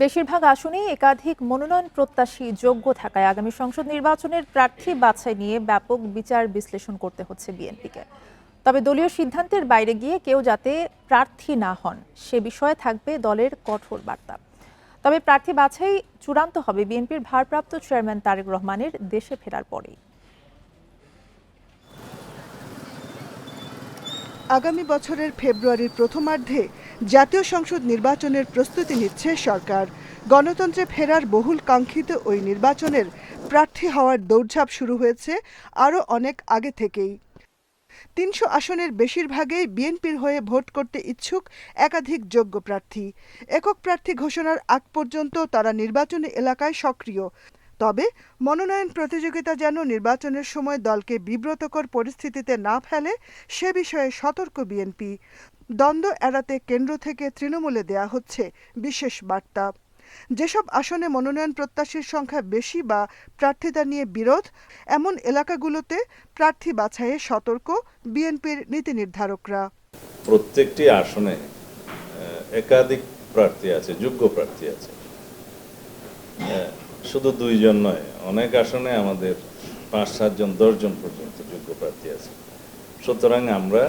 বেশিরভাগ আসনেই একাধিক মনোনয়ন প্রত্যাশী যোগ্য থাকায় আগামী সংসদ নির্বাচনের প্রার্থী বাছাই নিয়ে ব্যাপক বিচার বিশ্লেষণ করতে হচ্ছে বিএনপিকে। তবে দলীয় সিদ্ধান্তের বাইরে গিয়ে কেউ যাতে প্রার্থী না হন, সে বিষয়ে থাকবে দলের কঠোর বার্তা। তবে প্রার্থী বাছাই চূড়ান্ত হবে বিএনপির ভারপ্রাপ্ত চেয়ারম্যান তারেক রহমানের দেশে ফেরার পরেই। আগামী বছরের ফেব্রুয়ারির প্রথমার্ধে জাতীয় সংসদ নির্বাচনের প্রস্তুতি নিচ্ছে সরকার। গণতন্ত্রে ফেরার বহুল কাঙ্ক্ষিত ওই নির্বাচনের প্রার্থী হওয়ার দৌড়ঝাঁপ শুরু হয়েছে আরও অনেক আগে থেকেই। তিনশো আসনের বেশিরভাগেই বিএনপির হয়ে ভোট করতে ইচ্ছুক একাধিক যোগ্য প্রার্থী। একক প্রার্থী ঘোষণার আগ পর্যন্ত তারা নির্বাচনী এলাকায় সক্রিয়। তবে মনোনয়ন প্রতিযোগিতা যেন নির্বাচনের সময় দলকে বিব্রতকর পরিস্থিতিতে না ফেলে, সে বিষয়ে সতর্ক বিএনপি। দ্বন্দ্ব এড়াতে কেন্দ্র থেকে তৃণমূলে দেয়া হচ্ছে বিশেষ বার্তা। যেসব আসনে মনোনয়ন প্রত্যাশীর সংখ্যা বেশি বা প্রার্থিতা নিয়ে বিরোধ, এমন এলাকাগুলোতে প্রার্থী বাছাইয়ে সতর্ক বিএনপির নীতি নির্ধারকরা। প্রত্যেকটি আসনে একাধিক প্রার্থী আছে, যোগ্য প্রার্থী আছে। শুধু দুইজন নয়, অনেক আসনে আমাদের পাঁচ, সাতজন, দশজন পর্যন্ত যোগ্য প্রার্থী আছে। সুতরাং আমরা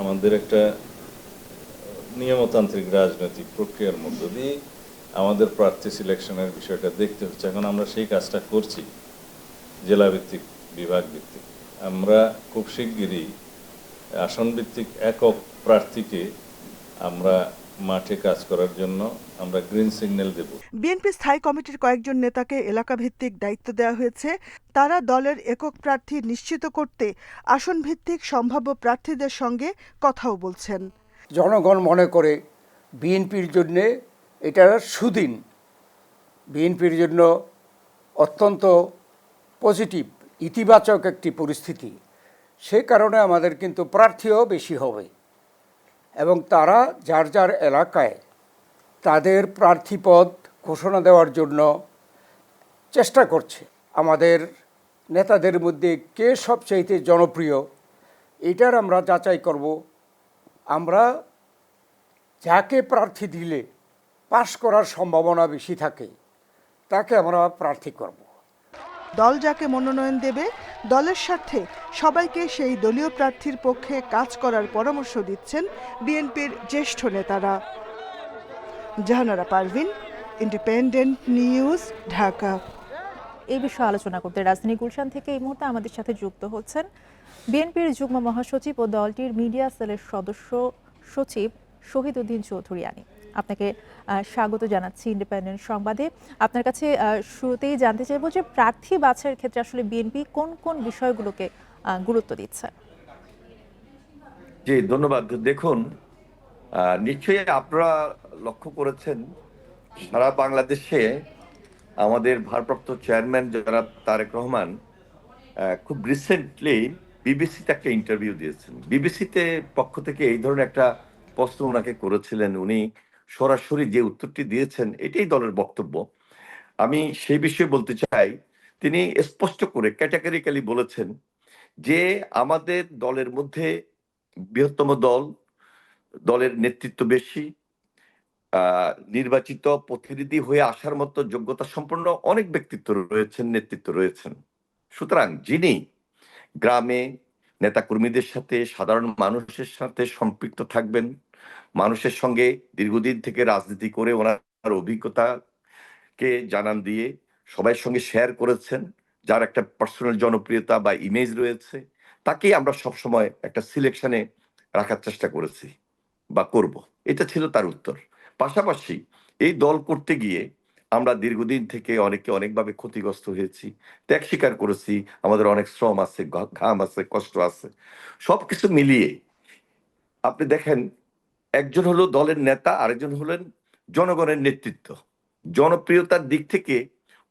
আমাদের একটা নিয়মতান্ত্রিক রাজনৈতিক প্রক্রিয়ার মধ্য দিয়ে আমাদের প্রার্থী সিলেকশনের বিষয়টা দেখতে হচ্ছে। এখন আমরা সেই কাজটা করছি, জেলাভিত্তিক বিভাগ ভিত্তিক আমরা খুব শিগগিরই আসন ভিত্তিক একক প্রার্থীকে আমরা মাঠে কাজ করার জন্য আমরা গ্রিন সিগন্যাল দেব। বিএনপি স্থায়ী কমিটির কয়েকজন নেতাকে এলাকাভিত্তিক দায়িত্ব দেওয়া হয়েছে। তারা দলের একক প্রার্থী নিশ্চিত করতে আসন ভিত্তিক সম্ভাব্য প্রার্থীদের সঙ্গে কথাও বলছেন। জনগণ মনে করে বিএনপির জন্যে এটা সুদিন। বিএনপির জন্য অত্যন্ত পজিটিভ ইতিবাচক একটি পরিস্থিতি। সে কারণে আমাদের কিন্তু প্রার্থীও বেশি হবে। এবং তারা যার যার এলাকায় তাদের প্রার্থীপদ ঘোষণা দেওয়ার জন্য চেষ্টা করছে। আমাদের নেতাদের মধ্যে কে সবচাইতে জনপ্রিয়, এটার আমরা যাচাই করব। আমরা যাকে প্রার্থী দিলে পাশ করার সম্ভাবনা বেশি থাকে, তাকে আমরা প্রার্থী করব। দল যাকে মনোনয়ন দেবে দলের স্বার্থে সবাইকে সেই দলীয় প্রার্থীর পক্ষে কাজ করার পরামর্শ দিচ্ছেন বিএনপির জ্যেষ্ঠ নেতারা। Jahanara Parvin independent news Dhaka. এই বিষয়ে আলোচনা করতে রাজধানী গুলশান থেকে এই মুহূর্তে আমাদের সাথে যুক্ত হচ্ছেন বিএনপির যুগ্ম মহাসচিব ও দলটির মিডিয়া সেলের সদস্য সচিব শহীদ উদ্দিন চৌধুরী আনি আপনাকে স্বাগত জানাচ্ছি ইন্ডিপেন্ডেন্ট সংবাদে। আপনার কাছে শুরুতেই জানতে চাইব যে প্রার্থী বাছাইয়ের ক্ষেত্রে আসলে বিএনপি কোন কোন বিষয়গুলোকে গুরুত্ব দিচ্ছে? জি, ধন্যবাদ। দেখুন নিশ্চয়ই আপনারা লক্ষ্য করেছেন, সারা বাংলাদেশে আমাদের ভারপ্রাপ্ত চেয়ারম্যান যারা তারেক রহমান খুব রিসেন্টলি বিবিসিতে একটা ইন্টারভিউ দিয়েছেন। বিবিসিতে পক্ষ থেকে এই ধরনের একটা প্রশ্ন ওনাকে করেছিলেন উনি। সরাসরি যে উত্তরটি দিয়েছেন, এটাই দলের বক্তব্য। আমি সেই বিষয়ে বলতে চাই, তিনি স্পষ্ট করে, ক্যাটাগরিক্যালি বলেছেন যে আমাদের দলের মধ্যে বৃহত্তম দল, দলের নেতৃত্ব বেশি নির্বাচিত প্রতিনিধি হয়ে আসার মতো যোগ্যতা সম্পন্ন অনেক ব্যক্তিত্ব রয়েছেন, নেতৃত্ব রয়েছেন। সুতরাং যিনি গ্রামে নেতাকর্মীদের সাথে, সাধারণ মানুষের সাথে সম্পৃক্ত থাকবেন মানুষের সঙ্গে দীর্ঘদিন থেকে রাজনীতি করে ওনার অভিজ্ঞতাকে জানান দিয়ে সবাই সঙ্গে শেয়ার করেছেন, যার একটা পার্সোনাল জনপ্রিয়তা বা ইমেজ রয়েছে, তাকেই আমরা সবসময় একটা সিলেকশনে রাখার চেষ্টা করেছি বা করব। এটা ছিল তার উত্তর। পাশাপাশি এই দল করতে গিয়ে আমরা দীর্ঘদিন থেকে অনেকে অনেকভাবে ক্ষতিগ্রস্ত হয়েছি, ত্যাগ স্বীকার করেছি, আমাদের অনেক শ্রম আছে ঘাম আছে, কষ্ট আছে। সবকিছু মিলিয়ে আপনি দেখেন একজন হলো দলের নেতা, আরেকজন হলেন জনগণের নেতৃত্ব। জনপ্রিয়তার দিক থেকে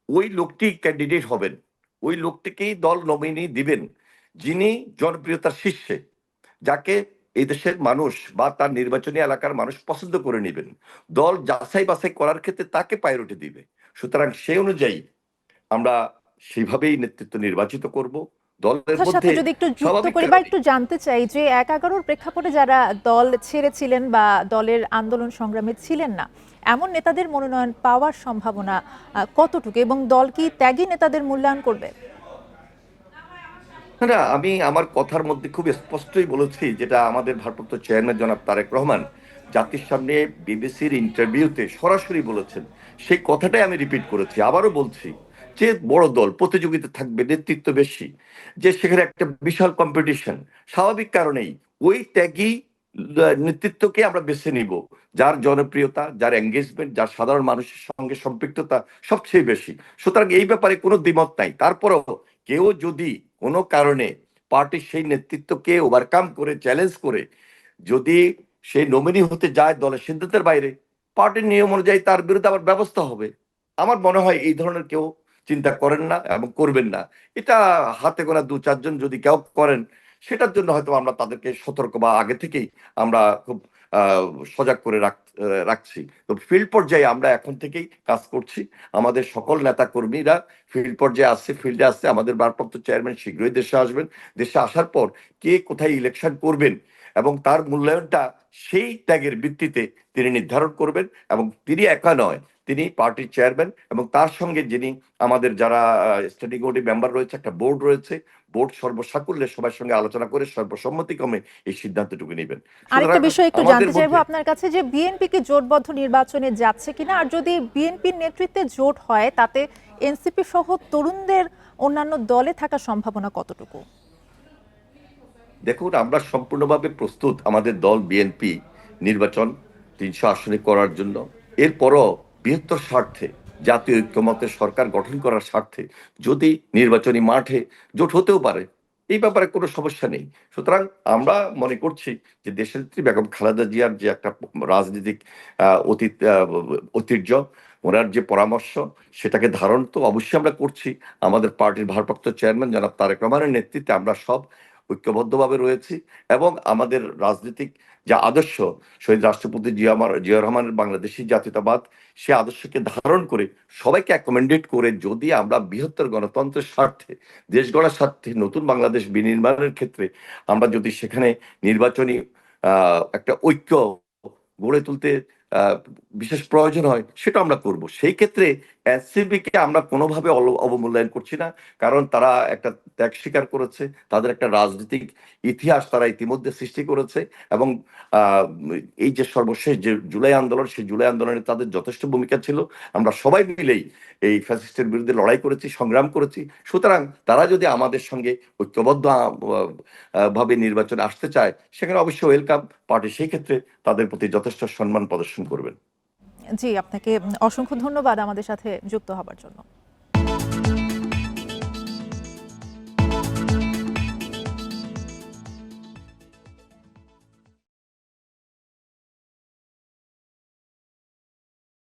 ওই লোকটি ক্যান্ডিডেট হবেন। ওই লোকটিকেই দল নমিনি দিবেন, যিনি জনপ্রিয়তার শীর্ষে, যাকে এই দেশের মানুষ বা তার নির্বাচনী এলাকার মানুষ পছন্দ করে নেবেন। দল যাচাই বাছাই করার ক্ষেত্রে তাকে প্রায়োরিটি দিবে। সুতরাং সেই অনুযায়ী আমরা সেইভাবেই নেতৃত্ব নির্বাচিত করব। দলের কথার মধ্যে যদি একটু যুক্ত করি বা একটু জানতে চাই যে এক এগারোর প্রেক্ষাপটে যারা দল ছেড়েছিলেন বা দলের আন্দোলন সংগ্রামে ছিলেন না এমন নেতাদের মনোনয়ন পাওয়ার সম্ভাবনা কতটুকু এবং দল কি ত্যাগী নেতাদের মূল্যায়ন করবে? না আমি আমার কথার মধ্যে খুব স্পষ্টই বলেছি যেটা আমাদের ভারপ্রাপ্ত চেয়ারম্যান জনাব তারেক রহমান জাতির সামনে বিবিসির ইন্টারভিউতে সরাসরি বলেছেন। সেই কথাটাই আমি রিপিট করেছি আবারও বলছি। যে বড় দল প্রতিযোগিতা থাকবে, নেতৃত্ব বেশি, যে সেখানে একটা বিশাল কম্পিটিশন স্বাভাবিক কারণেই ওই ত্যাগী ল- নেতৃত্বকে আমরা বেছে নিব। যার জনপ্রিয়তা, যার এঙ্গেজমেন্ট যার সাধারণ মানুষের সঙ্গে সম্পৃক্ততা সবচেয়ে বেশি। সুতরাং এই ব্যাপারে কোনো দ্বিমত নাই। তারপরেও কেউ যদি কোনো কারণে পার্টির সেই নেতৃত্বকে ওভারকাম করে চ্যালেঞ্জ করে, যদি সেই নমিনি হতে যায় দলের সিদ্ধান্তের বাইরে, পার্টির নিয়ম অনুযায়ী তার বিরুদ্ধে আবার ব্যবস্থা হবে। আমার মনে হয় এই ধরনের কেউ চিন্তা করেন না এবং করবেন না। এটা হাতে গোনা দু চারজন যদি কেউ করেন, সেটার জন্য হয়তো আমরা তাদেরকে সতর্ক বা আগে থেকেই আমরা খুব সজাগ করে রাখ- রাখছি। তো ফিল্ড পর্যায়ে আমরা এখন থেকেই কাজ করছি। আমাদের সকল নেতা কর্মীরা ফিল্ড পর্যায়ে আসছে ফিল্ডে আসছে। আমাদের ভারপ্রাপ্ত চেয়ারম্যান শীঘ্রই দেশে আসবেন। দেশে আসার পর কে কোথায় ইলেকশন করবেন এবং তার মূল্যায়নটা সেই ত্যাগের ভিত্তিতে তিনি নির্ধারণ করবেন এবং তিনি একা নয় তিনি পার্টির চেয়ারম্যান এবং তার সঙ্গে যিনি আমাদের যারা স্ট্যান্ডিং কমিটি মেম্বার রয়েছে একটা বোর্ড রয়েছে বোর্ড সর্বসাকুল্যে সবার সঙ্গে আলোচনা করে সর্বসম্মতিক্রমে এই সিদ্ধান্তটুকু নেবেন। আরেকটা বিষয় একটু জানতে চাইব আপনার কাছে যে বিএনপি কি জোটবদ্ধ নির্বাচনে যাচ্ছে কিনা আর যদি বিএনপির নেতৃত্বে জোট হয় তাতে এনসিপি সহ তরুণদের অন্যান্য দলে থাকার সম্ভাবনা কতটুকু? দেখুন, আমরা সম্পূর্ণভাবে প্রস্তুত আমাদের দল বিএনপি নির্বাচন তিনশো আসনে করার জন্য। এরপরও বৃহত্তর স্বার্থে, জাতীয় ঐক্যমতের সরকার গঠন করার স্বার্থে যদি নির্বাচনী মাঠে জোট হতেও পারে, এই ব্যাপারে কোনো সমস্যা নেই। সুতরাং আমরা মনে করছি যে দেশনেত্রী বেগম খালেদা জিয়ার যে একটা রাজনৈতিক অতীত ঐতিহ্য, ওনার যে পরামর্শ, সেটাকে ধারণ তো অবশ্যই আমরা করছি। আমাদের পার্টির ভারপ্রাপ্ত চেয়ারম্যান জনাব তারেক রহমানের নেতৃত্বে আমরা সব ঐক্যবদ্ধভাবে রয়েছি এবং আমাদের রাজনৈতিক যে আদর্শ, শহীদ রাষ্ট্রপতি জিয়া জিয়া রহমানের বাংলাদেশি জাতীয়তাবাদ, সে আদর্শকে ধারণ করে সবাইকে অ্যাকোমোডেট করে যদি আমরা বৃহত্তর গণতন্ত্রের স্বার্থে, দেশ গড়ার স্বার্থে নতুন বাংলাদেশ বিনির্মাণের ক্ষেত্রে আমরা যদি সেখানে নির্বাচনী একটা ঐক্য গড়ে তুলতে বিশেষ প্রয়োজন হয়, সেটা আমরা করব। সেই ক্ষেত্রে এনসিপি কে আমরা কোনোভাবে অবমূল্যায়ন করছি না। কারণ তারা একটা ত্যাগ স্বীকার করেছে, তাদের একটা রাজনৈতিক ইতিহাস তারা ইতিমধ্যে সৃষ্টি করেছে এবং এই যে সর্বশেষ যে জুলাই আন্দোলন, সেই জুলাই আন্দোলনে তাদের যথেষ্ট ভূমিকা ছিল। আমরা সবাই মিলেই এই ফ্যাসিস্টের বিরুদ্ধে লড়াই করেছি, সংগ্রাম করেছি। সুতরাং তারা যদি আমাদের সঙ্গে ঐক্যবদ্ধ ভাবে নির্বাচনে আসতে চায়, সেখানে অবশ্যই ওয়েলকাম পার্টি সেই ক্ষেত্রে তাদের প্রতি যথেষ্ট সম্মান প্রদর্শন করবেন। জি আপনাকে অসংখ্য ধন্যবাদ আমাদের সাথে যুক্ত হবার জন্য।